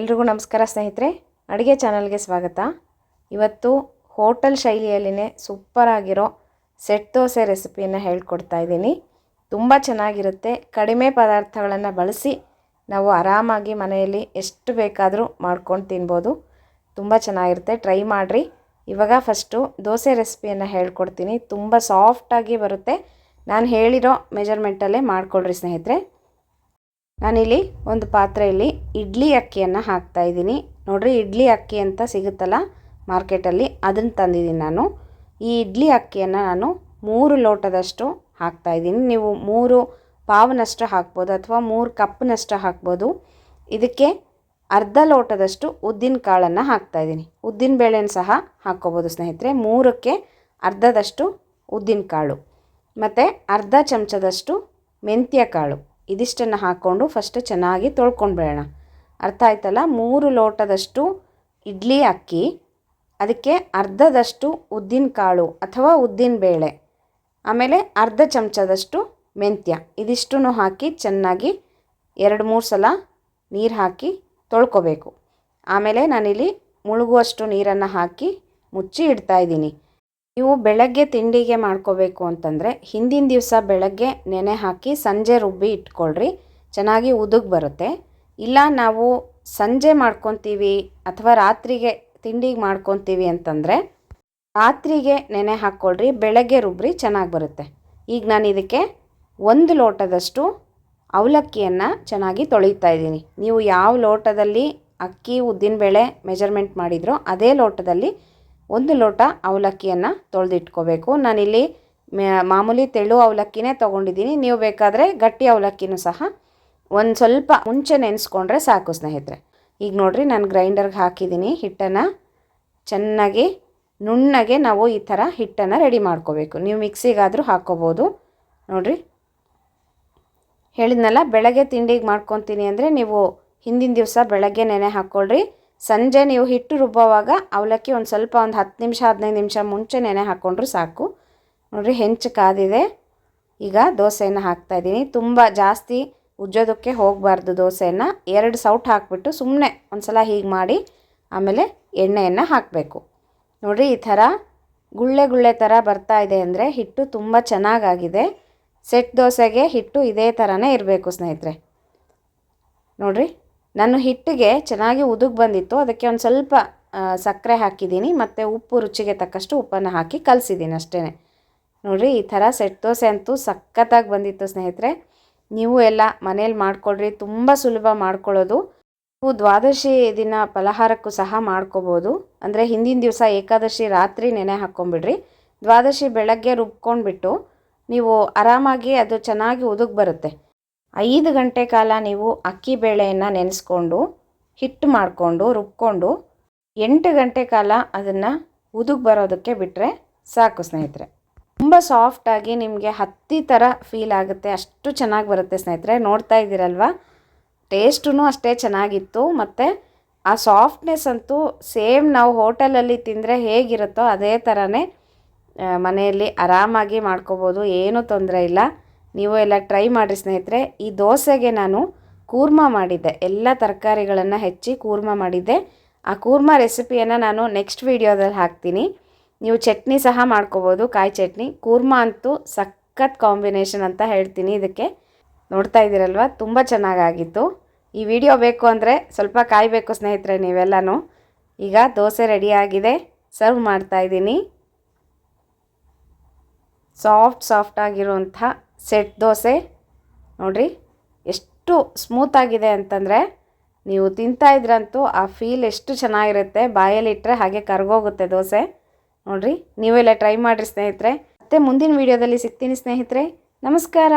ಎಲ್ರಿಗೂ ನಮಸ್ಕಾರ ಸ್ನೇಹಿತರೆ, ಅಡುಗೆ ಚಾನಲ್ಗೆ ಸ್ವಾಗತ. ಇವತ್ತು ಹೋಟೆಲ್ ಶೈಲಿಯಲ್ಲಿನೇ ಸೂಪರಾಗಿರೋ ಸೆಟ್ ದೋಸೆ ರೆಸಿಪಿಯನ್ನು ಹೇಳ್ಕೊಡ್ತಾ ಇದ್ದೀನಿ. ತುಂಬ ಚೆನ್ನಾಗಿರುತ್ತೆ. ಕಡಿಮೆ ಪದಾರ್ಥಗಳನ್ನು ಬಳಸಿ ನಾವು ಆರಾಮಾಗಿ ಮನೆಯಲ್ಲಿ ಎಷ್ಟು ಬೇಕಾದರೂ ಮಾಡ್ಕೊಂಡು ತಿನ್ಬೋದು. ತುಂಬ ಚೆನ್ನಾಗಿರುತ್ತೆ. ಟ್ರೈ ಮಾಡಿರಿ. ಇವಾಗ ಫಸ್ಟು ದೋಸೆ ರೆಸಿಪಿಯನ್ನು ಹೇಳ್ಕೊಡ್ತೀನಿ. ತುಂಬ ಸಾಫ್ಟಾಗಿ ಬರುತ್ತೆ. ನಾನು ಹೇಳಿರೋ ಮೆಜರ್ಮೆಂಟಲ್ಲೇ ಮಾಡಿಕೊಡ್ರಿ ಸ್ನೇಹಿತರೆ. ನಾನಿಲ್ಲಿ ಒಂದು ಪಾತ್ರೆಯಲ್ಲಿ ಇಡ್ಲಿ ಅಕ್ಕಿಯನ್ನು ಹಾಕ್ತಾ ಇದ್ದೀನಿ. ನೋಡಿರಿ, ಇಡ್ಲಿ ಅಕ್ಕಿ ಅಂತ ಸಿಗುತ್ತಲ್ಲ ಮಾರ್ಕೆಟಲ್ಲಿ, ಅದನ್ನು ತಂದಿದ್ದೀನಿ ನಾನು. ಈ ಇಡ್ಲಿ ಅಕ್ಕಿಯನ್ನು ನಾನು ಮೂರು ಲೋಟದಷ್ಟು ಹಾಕ್ತಾ ಇದ್ದೀನಿ. ನೀವು ಮೂರು ಪಾವನಷ್ಟು ಹಾಕ್ಬೋದು ಅಥವಾ ಮೂರು ಕಪ್ನಷ್ಟು ಹಾಕ್ಬೋದು. ಇದಕ್ಕೆ ಅರ್ಧ ಲೋಟದಷ್ಟು ಉದ್ದಿನ ಕಾಳನ್ನು ಹಾಕ್ತಾ ಇದ್ದೀನಿ. ಉದ್ದಿನ ಬೇಳೆನ ಸಹ ಹಾಕ್ಕೋಬೋದು ಸ್ನೇಹಿತರೆ. ಮೂರಕ್ಕೆ ಅರ್ಧದಷ್ಟು ಉದ್ದಿನ ಕಾಳು. ಮತ್ತು ಅರ್ಧ ಚಮಚದಷ್ಟು ಮೆಂತ್ಯ ಕಾಳು. ಇದಿಷ್ಟನ್ನು ಹಾಕ್ಕೊಂಡು ಫಸ್ಟ್ ಚೆನ್ನಾಗಿ ತೊಳ್ಕೊಂಡ್ಬಿಡೋಣ. ಅರ್ಥ ಆಯ್ತಲ್ಲ? ಮೂರು ಲೋಟದಷ್ಟು ಇಡ್ಲಿ ಅಕ್ಕಿ, ಅದಕ್ಕೆ ಅರ್ಧದಷ್ಟು ಉದ್ದಿನ ಕಾಳು ಅಥವಾ ಉದ್ದಿನ ಬೇಳೆ, ಆಮೇಲೆ ಅರ್ಧ ಚಮಚದಷ್ಟು ಮೆಂತ್ಯ. ಇದಿಷ್ಟನ್ನು ಹಾಕಿ ಚೆನ್ನಾಗಿ ಎರಡು ಮೂರು ಸಲ ನೀರು ಹಾಕಿ ತೊಳ್ಕೊಬೇಕು. ಆಮೇಲೆ ನಾನಿಲ್ಲಿ ಮುಳುಗುವಷ್ಟು ನೀರನ್ನು ಹಾಕಿ ಮುಚ್ಚಿ ಇಡ್ತಾ ಇದ್ದೀನಿ. ನೀವು ಬೆಳಗ್ಗೆ ತಿಂಡಿಗೆ ಮಾಡ್ಕೋಬೇಕು ಅಂತಂದರೆ ಹಿಂದಿನ ದಿವಸ ಬೆಳಗ್ಗೆ ನೆನೆ ಹಾಕಿ ಸಂಜೆ ರುಬ್ಬಿ ಇಟ್ಕೊಳ್ರಿ. ಚೆನ್ನಾಗಿ ಉದುಗ್ ಬರುತ್ತೆ. ಇಲ್ಲ ನಾವು ಸಂಜೆ ಮಾಡ್ಕೊತೀವಿ ಅಥವಾ ರಾತ್ರಿಗೆ ತಿಂಡಿಗೆ ಮಾಡ್ಕೊತೀವಿ ಅಂತಂದರೆ ರಾತ್ರಿಗೆ ನೆನೆ ಹಾಕ್ಕೊಳ್ರಿ ಬೆಳಗ್ಗೆ ರುಬ್ಬ್ರಿ ಚೆನ್ನಾಗಿ ಬರುತ್ತೆ. ಈಗ ನಾನು ಇದಕ್ಕೆ ಒಂದು ಲೋಟದಷ್ಟು ಅವಲಕ್ಕಿಯನ್ನು ಚೆನ್ನಾಗಿ ತೊಳಿತಾ ಇದ್ದೀನಿ. ನೀವು ಯಾವ ಲೋಟದಲ್ಲಿ ಅಕ್ಕಿ ಉದ್ದಿನ ಬೇಳೆ ಮೆಜರ್ಮೆಂಟ್ ಮಾಡಿದ್ರೋ ಅದೇ ಲೋಟದಲ್ಲಿ ಒಂದು ಲೋಟ ಅವಲಕ್ಕಿಯನ್ನು ತೊಳೆದಿಟ್ಕೋಬೇಕು. ನಾನಿಲ್ಲಿ ಮಾಮೂಲಿ ತೆಳು ಅವಲಕ್ಕಿನೇ ತೊಗೊಂಡಿದ್ದೀನಿ. ನೀವು ಬೇಕಾದರೆ ಗಟ್ಟಿ ಅವಲಕ್ಕಿನೂ ಸಹ ಒಂದು ಸ್ವಲ್ಪ ಮುಂಚೆ ನೆನೆಸ್ಕೊಂಡ್ರೆ ಸಾಕು ಸ್ನೇಹಿತರೆ. ಈಗ ನೋಡಿರಿ ನಾನು ಗ್ರೈಂಡರ್ಗೆ ಹಾಕಿದ್ದೀನಿ ಹಿಟ್ಟನ್ನು. ಚೆನ್ನಾಗಿ ನುಣ್ಣಗೆ ನಾವು ಈ ಥರ ಹಿಟ್ಟನ್ನು ರೆಡಿ ಮಾಡ್ಕೋಬೇಕು. ನೀವು ಮಿಕ್ಸಿಗಾದರೂ ಹಾಕ್ಕೋಬೋದು ನೋಡಿರಿ. ಹೇಳಿದ್ನಲ್ಲ, ಬೆಳಗ್ಗೆ ತಿಂಡಿಗೆ ಮಾಡ್ಕೊತೀನಿ ಅಂದರೆ ನೀವು ಹಿಂದಿನ ದಿವಸ ಬೆಳಗ್ಗೆ ನೆನೆ ಹಾಕ್ಕೊಳ್ರಿ ಸಂಜೆ ನೀವು ಹಿಟ್ಟು ರುಬ್ಬೋವಾಗ ಅವಲಕ್ಕಿ ಒಂದು ಸ್ವಲ್ಪ ಒಂದು ಹತ್ತು ನಿಮಿಷ, ಹದಿನೈದು ನಿಮಿಷ ಮುಂಚೆ ನೆನೆ ಹಾಕ್ಕೊಂಡ್ರು ಸಾಕು. ನೋಡಿರಿ ಹೆಂಚು ಕಾದಿದೆ. ಈಗ ದೋಸೆಯನ್ನು ಹಾಕ್ತಾಯಿದ್ದೀನಿ ತುಂಬ ಜಾಸ್ತಿ ಉಜ್ಜೋದಕ್ಕೆ ಹೋಗಬಾರ್ದು ದೋಸೆಯನ್ನು. ಎರಡು ಸೌಟ್ ಹಾಕಿಬಿಟ್ಟು ಸುಮ್ಮನೆ ಒಂದು ಸಲ ಹೀಗೆ ಮಾಡಿ ಆಮೇಲೆ ಎಣ್ಣೆಯನ್ನು ಹಾಕಬೇಕು. ನೋಡಿರಿ ಈ ಥರ ಗುಳ್ಳೆ ಗುಳ್ಳೆ ಥರ ಬರ್ತಾ ಇದೆ ಅಂದರೆ ಹಿಟ್ಟು ತುಂಬ ಚೆನ್ನಾಗಾಗಿದೆ. ಸೆಟ್ ದೋಸೆಗೆ ಹಿಟ್ಟು ಇದೇ ಥರನೇ ಇರಬೇಕು ಸ್ನೇಹಿತರೆ. ನೋಡಿರಿ ನಾನು ಹಿಟ್ಟಿಗೆ ಚೆನ್ನಾಗಿ ಉದುಗ್ ಬಂದಿತ್ತು. ಅದಕ್ಕೆ ಒಂದು ಸ್ವಲ್ಪ ಸಕ್ಕರೆ ಹಾಕಿದ್ದೀನಿ. ಮತ್ತು ಉಪ್ಪು ರುಚಿಗೆ ತಕ್ಕಷ್ಟು ಉಪ್ಪನ್ನು ಹಾಕಿ ಕಲಸಿದ್ದೀನಿ ಅಷ್ಟೇ ನೋಡಿರಿ, ಈ ಥರ ಸೆಟ್ ದೋಸೆ ಅಂತೂ ಸಖತ್ತಾಗಿ ಬಂದಿತ್ತು ಸ್ನೇಹಿತರೆ. ನೀವು ಎಲ್ಲ ಮನೇಲಿ ಮಾಡ್ಕೊಳ್ರಿ, ತುಂಬ ಸುಲಭ ಮಾಡ್ಕೊಳ್ಳೋದು. ನೀವು ದ್ವಾದಶಿ ದಿನ ಫಲಹಾರಕ್ಕೂ ಸಹ ಮಾಡ್ಕೋಬೋದು. ಅಂದರೆ ಹಿಂದಿನ ದಿವಸ ಏಕಾದಶಿ ರಾತ್ರಿ ನೆನೆ ಹಾಕ್ಕೊಂಬಿಡ್ರಿ ದ್ವಾದಶಿ ಬೆಳಗ್ಗೆ ರುಬ್ಕೊಂಡ್ಬಿಟ್ಟು ನೀವು ಆರಾಮಾಗಿ ಅದು ಚೆನ್ನಾಗಿ ಉದುಗ್ ಬರುತ್ತೆ. ಐದು ಗಂಟೆ ಕಾಲ ನೀವು ಅಕ್ಕಿ ಬೇಳೆಯನ್ನು ನೆನೆಸ್ಕೊಂಡು, ಹಿಟ್ಟು ಮಾಡಿಕೊಂಡು, ರುಬ್ಕೊಂಡು, ಎಂಟು ಗಂಟೆ ಕಾಲ ಅದನ್ನು ಉದುಗ್ ಬರೋದಕ್ಕೆ ಬಿಟ್ಟರೆ ಸಾಕು ಸ್ನೇಹಿತರೆ. ತುಂಬ ಸಾಫ್ಟಾಗಿ ನಿಮಗೆ ಹತ್ತಿ ಥರ ಫೀಲ್ ಆಗುತ್ತೆ, ಅಷ್ಟು ಚೆನ್ನಾಗಿ ಬರುತ್ತೆ ಸ್ನೇಹಿತರೆ. ನೋಡ್ತಾ ಇದ್ದೀರಲ್ವ? ಟೇಸ್ಟೂ ಅಷ್ಟೇ ಚೆನ್ನಾಗಿತ್ತು. ಮತ್ತು ಆ ಸಾಫ್ಟ್ನೆಸ್ ಅಂತೂ ಸೇಮ್ ನಾವು ಹೋಟೆಲಲ್ಲಿ ತಿಂದರೆ ಹೇಗಿರುತ್ತೋ ಅದೇ ಥರನೇ ಮನೆಯಲ್ಲಿ ಆರಾಮಾಗಿ ಮಾಡ್ಕೋಬೋದು, ಏನೂ ತೊಂದರೆ ಇಲ್ಲ. ನೀವು ಎಲ್ಲ ಟ್ರೈ ಮಾಡಿರಿ ಸ್ನೇಹಿತರೆ. ಈ ದೋಸೆಗೆ ನಾನು ಕೂರ್ಮ ಮಾಡಿದ್ದೆ. ಎಲ್ಲ ತರಕಾರಿಗಳನ್ನು ಹೆಚ್ಚಿ ಕೂರ್ಮ ಮಾಡಿದ್ದೆ. ಆ ಕೂರ್ಮ ರೆಸಿಪಿಯನ್ನು ನಾನು ನೆಕ್ಸ್ಟ್ ವೀಡಿಯೋದಲ್ಲಿ ಹಾಕ್ತೀನಿ. ನೀವು ಚಟ್ನಿ ಸಹ ಮಾಡ್ಕೋಬೋದು, ಕಾಯಿ ಚಟ್ನಿ. ಕೂರ್ಮ ಅಂತೂ ಸಖತ್ ಕಾಂಬಿನೇಷನ್ ಅಂತ ಹೇಳ್ತೀನಿ ಇದಕ್ಕೆ. ನೋಡ್ತಾ ಇದ್ದೀರಲ್ವ? ತುಂಬ ಚೆನ್ನಾಗಾಗಿತ್ತು. ಈ ವಿಡಿಯೋ ಬೇಕು ಅಂದರೆ ಸ್ವಲ್ಪ ಕಾಯಬೇಕು ಸ್ನೇಹಿತರೆ ನೀವೆಲ್ಲನೂ. ಈಗ ದೋಸೆ ರೆಡಿಯಾಗಿದೆ. ಸರ್ವ್ ಮಾಡ್ತಾ ಇದ್ದೀನಿ. ಸಾಫ್ಟ್ ಸಾಫ್ಟ್ ಆಗಿರುವಂಥ ಸೆಟ್ ದೋಸೆ, ನೋಡಿರಿ, ಎಷ್ಟು ಸ್ಮೂತಾಗಿದೆ ಅಂತಂದರೆ ನೀವು ತಿಂತಾ ಇದ್ರಂತೂ ಆ ಫೀಲ್ ಎಷ್ಟು ಚೆನ್ನಾಗಿರುತ್ತೆ. ಬಾಯಲ್ಲಿಟ್ಟರೆ ಹಾಗೆ ಕರ್ಗೋಗುತ್ತೆ ದೋಸೆ. ನೋಡಿರಿ ನೀವೆಲ್ಲ ಟ್ರೈ ಮಾಡಿರಿ ಸ್ನೇಹಿತರೆ. ಮತ್ತೆ ಮುಂದಿನ ವೀಡಿಯೋದಲ್ಲಿ ಸಿಗ್ತೀನಿ ಸ್ನೇಹಿತರೆ. ನಮಸ್ಕಾರ.